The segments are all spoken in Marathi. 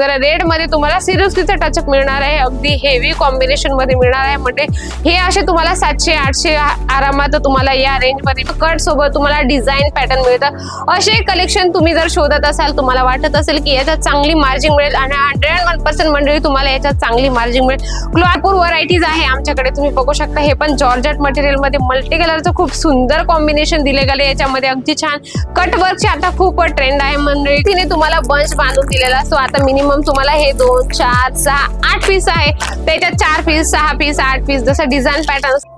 जरा रेडमध्ये तुम्हाला सिरोस्कीचा टचअप मिळणार आहे. अगदी हेवी कॉम्बिनेशनमध्ये मिळणार आहे. म्हणजे हे असे तुम्हाला सातशे आठशे आरामात तुम्हाला या रेंजमध्ये कट सोबत तुम्हाला डिझाईन पॅटर्न मिळतं. असे कलेक्शन तुम्ही जर शोधत असाल तुम्हाला वाटत असेल की याच्यात चांगली मार्जिन मिळेल आणि हंड्रेड वन पर्सेंट मंडळी तुम्हाला याच्यात चांगली मार्जिन मिळेल. क्लॉथपूर व्हरायटीज आहे आमच्याकडे तुम्ही बघू शकता. हे पण जॉर्जट मटेरियलमध्ये मल्टी कलरचं खूप सुंदर कॉम्बिनेशन दिले गेले याच्यामध्ये अगदी छान. कट वर्कची आता खूप ट्रेंड आहे मंडळी. तिने तुम्हाला बंच बांधून दिलेला. असतो आता मिनिमम तुम्हाला हे दोन चार सहा आठ पीस आहे. त्याच्यात चार पीस सहा पीस आठ पीस जसं डिझाईन पॅटर्न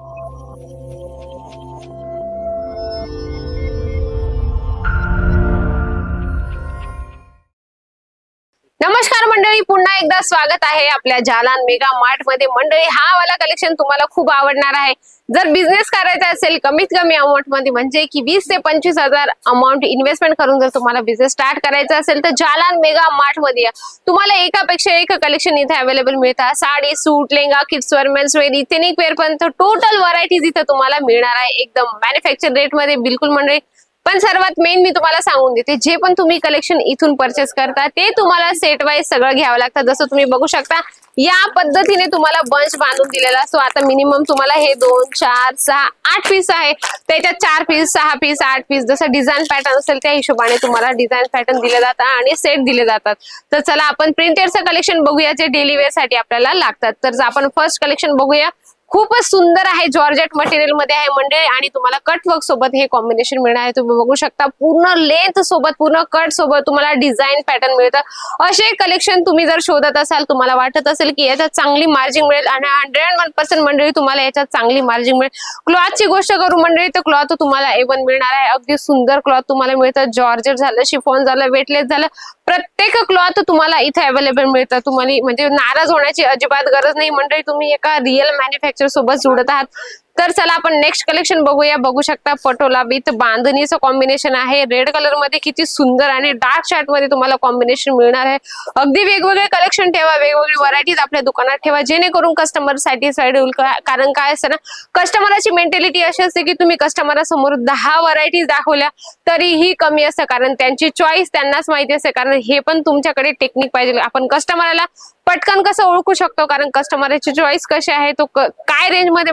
पुन्हा एकदा स्वागत आहे आपल्या जालान मेगा मार्टमध्ये. मंडळी हा वाला कलेक्शन तुम्हाला खूप आवडणार आहे. जर बिझनेस करायचा असेल कमीत कमी अमाऊंटमध्ये म्हणजे की वीस ते पंचवीस हजार अमाऊंट इन्व्हेस्टमेंट करून जर तुम्हाला बिझनेस स्टार्ट करायचा असेल तर जालान मेगा मार्टमध्ये या. तुम्हाला एकापेक्षा एक कलेक्शन इथे अवेलेबल मिळतात. साडी सूट लेंगा किड्स वर मेन्स वेअर इथेनिक वेअर पर्यंत टोटल व्हरायटीज इथे तुम्हाला मिळणार आहे. एकदम मॅन्युफॅक्चर रेटमध्ये बिलकुल मंडळी पण सर्वात मेन मी तुम्हाला सांगून देते जे पण तुम्ही कलेक्शन इथून परचेस करता ते तुम्हाला सेट वाईज सगळं घ्यावं लागतं. जसं तुम्ही बघू शकता या पद्धतीने तुम्हाला बंच बांधून दिलेला असतो. आता मिनिमम तुम्हाला हे दोन चार सहा आठ पीस आहे. त्याच्यात चार पीस सहा पीस आठ पीस जसं डिझाईन पॅटर्न असेल त्या हिशोबाने तुम्हाला डिझाईन पॅटर्न दिले जातात आणि सेट दिले जातात. तर चला आपण प्रिंटेडचं कलेक्शन बघूया जे डेली वेअरसाठी आपल्याला लागतात. तर आपण फर्स्ट कलेक्शन बघूया. खूपच सुंदर आहे जॉर्जेट मटेरियलमध्ये आहे मंडळी. आणि तुम्हाला कट वर्क सोबत हे कॉम्बिनेशन मिळणार आहे. तुम्ही बघू शकता पूर्ण लेंथ सोबत पूर्ण कट सोबत तुम्हाला डिझाईन पॅटर्न मिळतं. असे कलेक्शन तुम्ही जर शोधत असाल तुम्हाला वाटत असेल की याच्यात चांगली मार्जिन मिळेल. आणि हंड्रेड वन पर्सेंट मंडळी तुम्हाला याच्यात चांगली मार्जिन मिळेल. क्लॉथची गोष्ट करू मंडळी तर क्लॉथ तुम्हाला ए वन मिळणार आहे. अगदी सुंदर क्लॉथ तुम्हाला मिळतं. जॉर्जेट झालं शिफॉन झालं वेटलेस झालं. प्रत्येक क्लॉथ तुम्हाला इथे अवेलेबल मिळतं. तुम्हाला म्हणजे नाराज होण्याची अजिबात गरज नाही मंडळी. तुम्ही एका रिअल मॅन्युफॅक्चर सोबत जुडत आहात. तर चला आपण नेक्स्ट कलेक्शन बघूया. बघू शकता पटोला विथ बांधणीचं कॉम्बिनेशन आहे. रेड कलरमध्ये किती सुंदर आणि डार्क शर्टमध्ये तुम्हाला कॉम्बिनेशन मिळणार आहे. अगदी वेगवेगळे कलेक्शन ठेवा. वेगवेगळी व्हरायटीज आपल्या दुकानात ठेवा. जेणेकरून कस्टमर सॅटिस्फाईड होईल. कारण काय असतं ना कस्टमरची मेंटॅलिटी अशी असते की तुम्ही कस्टमरासमोर दहा व्हरायटीज दाखवल्या तरीही कमी असतं. कारण त्यांची चॉईस त्यांनाच माहिती असते. कारण हे पण तुमच्याकडे टेक्निक पाहिजे. आपण कस्टमरला पटकन कसं ओळखू शकतो? कारण कस्टमरची चॉईस कशी आहे? तो काय रेंजमध्ये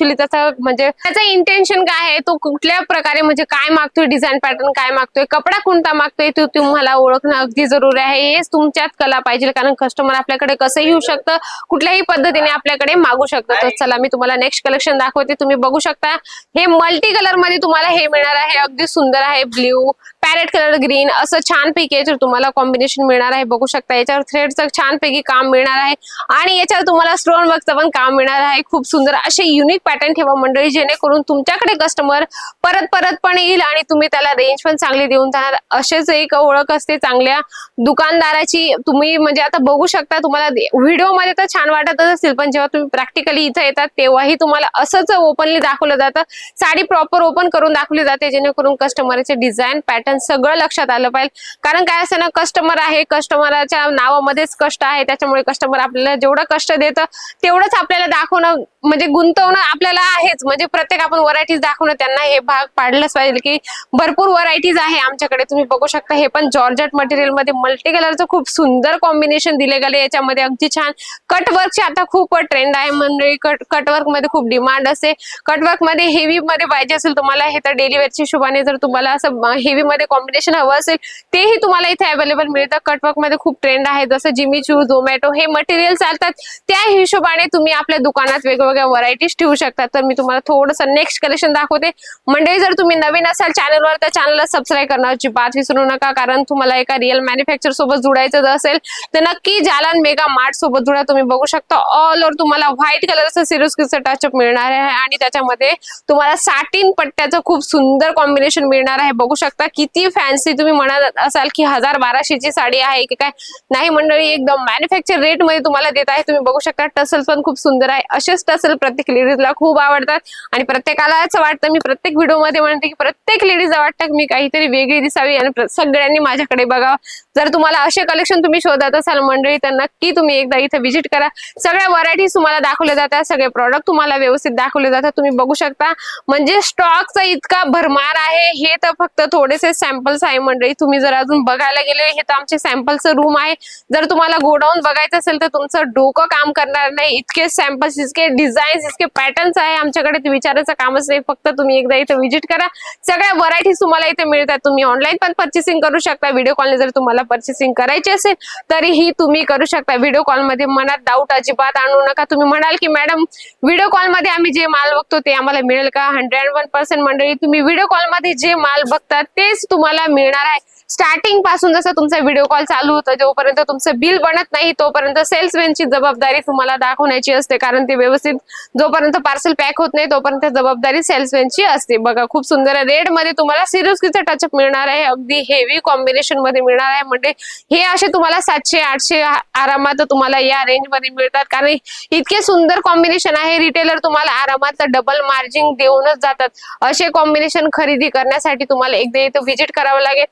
ऍक्च्युली त्याचा म्हणजे त्याचं इंटेन्शन काय आहे? तो कुठल्या प्रकारे म्हणजे काय मागतोय डिझाईन पॅटर्न काय मागतोय? कपडा कोणता मागतोय तो तुम्हाला ओळखणं अगदी जरुरी आहे. हेच तुमच्यात कला पाहिजे कारण कस्टमर आपल्याकडे कसं येऊ शकतं कुठल्याही पद्धतीने आपल्याकडे मागू शकतं. तर चला मी तुम्हाला नेक्स्ट कलेक्शन दाखवते. तुम्ही बघू शकता हे मल्टी कलरमध्ये तुम्हाला हे मिळणार आहे. अगदी सुंदर आहे. ब्ल्यू पॅरेट कलर ग्रीन असं छानपैकी याच्यावर तुम्हाला कॉम्बिनेशन मिळणार आहे. बघू शकता याच्यावर थ्रेडचं छानपैकी काम मिळणार आहे. आणि याच्यावर तुम्हाला स्टोन वर्कचं पण काम मिळणार आहे. खूप सुंदर असे युनिक पॅटर्न ठेवा मंडळी जेणेकरून तुमच्याकडे कस्टमर परत परत पण येईल आणि तुम्ही त्याला रेंज पण चांगली देऊन जाणार. असेच एक ओळख असते चांगल्या दुकानदाराची. तुम्ही म्हणजे आता बघू शकता तुम्हाला व्हिडिओमध्ये तर छान वाटतच असेल पण जेव्हा तुम्ही प्रॅक्टिकली इथं येतात तेव्हाही तुम्हाला असंच ओपनली दाखवलं जातं. साडी प्रॉपर ओपन करून दाखवली जाते जेणेकरून कस्टमरचे डिझाईन पॅटर्न सगळं लक्षात आलं पाहिजे. कारण काय असतं ना कस्टमर आहे कस्टमरच्या नावामध्येच कष्ट आहे त्याच्यामुळे कस्टमर आपल्याला जेवढं कष्ट देतं तेवढंच आपल्याला दाखवणं म्हणजे गुंतवणं आपल्याला आहेच. म्हणजे प्रत्येक आपण व्हरायटीज दाखवणं त्यांना हे भाग पाडलंच पाहिजे की भरपूर व्हरायटीज आहे आमच्याकडे. तुम्ही बघू शकता हे पण जॉर्जट मटेरियलमध्ये मल्टी कलरचं खूप सुंदर कॉम्बिनेशन दिले गेले याच्यामध्ये अगदी छान कटवर्कची आता खूप ट्रेंड आहे. मंडळी कट कटवर्कमध्ये खूप डिमांड असते. कटवर्कमध्ये हेवी मध्ये पाहिजे असेल तुम्हाला हे तर डेली वेअरच्या हिशोबाने जर तुम्हाला असं हेवी मध्ये कॉम्बिनेशन हवं असेल तेही तुम्हाला इथे अवेलेबल मिळतं. कटवर्कमध्ये खूप ट्रेंड आहे. जसं जिमी चू झोमॅटो हे मटेरियल चालतात. त्या हिशोबाने तुम्ही आपल्या दुकानात वेगवेगळ्या व्हरायटीज ठेवू शकता. तर मी तुम्हाला थोडंसं नेक्स्ट कलेक्शन दाखवते. मंडळी जर तुम्ही नवीन असाल चॅनलवर तर चॅनलला सबस्क्राईब करण्याची बात विसरू नका कारण तुम्हाला एका रिअल मॅन्युफॅक्चर सोबत जुडायचं जर असेल तर नक्की जालान मेगा मार्ट सोबत जुडा. तुम्ही बघू शकता ऑल ओव्हर तुम्हाला व्हाईट कलरचं सिरोस्किनचं टचअप मिळणार आहे आणि त्याच्यामध्ये तुम्हाला साटीन पट्ट्याचं खूप सुंदर कॉम्बिनेशन मिळणार आहे. बघू शकता किती फॅन्सी तुम्ही म्हणत असाल की हजार बाराशेची साडी आहे की काय? नाही मंडळी एकदम मॅन्युफॅक्चर रेटमध्ये तुम्हाला देत आहे. तुम्ही बघू शकता टसल पण खूप सुंदर आहे. असेच टसल असेल प्रत्येक लेडीजला खूप आवडतात. आणि प्रत्येकाला असं वाटतं मी प्रत्येक व्हिडिओमध्ये म्हणते की प्रत्येक लेडीजला वाटतं की मी काहीतरी वेगळी दिसावी आणि सगळ्यांनी माझ्याकडे बघावं. जर तुम्हाला असे कलेक्शन तुम्ही शोधत असाल मंडळी तर नक्की तुम्ही एकदा इथे व्हिजिट करा. सगळ्या व्हरायटीज तुम्हाला दाखवल्या जातात सगळे प्रॉडक्ट तुम्हाला व्यवस्थित दाखवले जातात. तुम्ही बघू शकता. म्हणजे स्टॉकचा इतका भरमार आहे. हे तर फक्त थोडेसे सॅम्पल्स आहे मंडळी. तुम्ही जर अजून बघायला गेले हे तर आमचे सॅम्पलचं रूम आहे. जर तुम्हाला गोडाऊन बघायचं असेल तर तुमचं डोकं काम करणार नाही. इतके सॅम्पल्स इतके डिझाईन्स इतके पॅटर्न्स आहे. आमच्याकडे ते विचारायचं कामच नाही. फक्त तुम्ही एकदा इथे व्हिजिट करा. सगळ्या व्हरायटीज तुम्हाला इथे मिळतात. तुम्ही ऑनलाईन पण पर्चेसिंग करू शकता. व्हिडिओ कॉलने जर तुम्हाला पर्चेसिंग करायची असेल तरीही तुम्ही करू शकता. व्हिडिओ कॉलमध्ये मनात डाऊट अजिबात आणू नका. तुम्ही म्हणाल की मॅडम व्हिडिओ कॉलमध्ये आम्ही जे माल बघतो ते आम्हाला मिळेल का? हंड्रेड वन पर्सेंट मंडळी तुम्ही व्हिडिओ कॉलमध्ये जे माल बघता तेच तुम्हाला मिळणार आहे. स्टार्टिंगपासून जसं तुमचा व्हिडिओ कॉल चालू होतं जोपर्यंत तुमचं बिल बनत नाही तोपर्यंत सेल्समॅनची जबाबदारी तुम्हाला दाखवण्याची असते. कारण ते व्यवस्थित जोपर्यंत पार्सल पॅक होत नाही तोपर्यंत जबाबदारी सेल्समॅनची असते. बघा खूप सुंदर रेडमध्ये तुम्हाला सिरोस्कीचा टचअप मिळणार आहे. अगदी हेवी कॉम्बिनेशनमध्ये मिळणार आहे. म्हणजे हे असे तुम्हाला सातशे आठशे आरामात तुम्हाला या रेंजमध्ये मिळतात. कारण इतके सुंदर कॉम्बिनेशन आहे. रिटेलर तुम्हाला आरामात डबल मार्जिन देऊनच जातात. असे कॉम्बिनेशन खरेदी करण्यासाठी तुम्हाला एकदा इथं व्हिजिट करावं लागेल.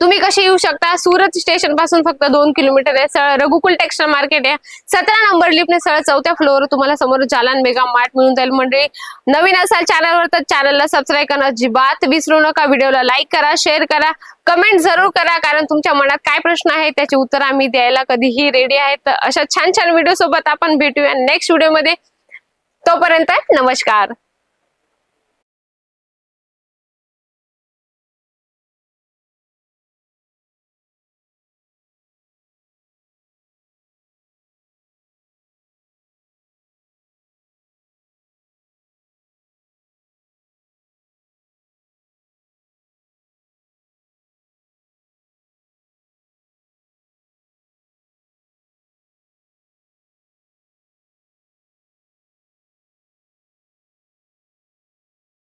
तुम्ही कसे येऊ शकता? सुरत स्टेशनपासून फक्त दोन किलोमीटर आहे. सरळ रघुकुल टेक्सटाईल मार्केट आहे. सतरा नंबर लिफ्टने सरळ चौथ्या फ्लोअर तुम्हाला समोर जालान मेगा मार्ट मिळून जाईल. म्हणजे नवीन असाल चॅनलवर तर चॅनलला सबस्क्राईब करणं अजिबात विसरू नका. व्हिडिओला लाईक करा शेअर करा. कमेंट जरूर करा. कारण तुमच्या मनात काय प्रश्न आहे त्याचे उत्तर आम्ही द्यायला कधीही रेडी आहेत. तर अशा छान छान व्हिडिओ सोबत आपण भेटूया नेक्स्ट व्हिडिओमध्ये तोपर्यंत नमस्कार.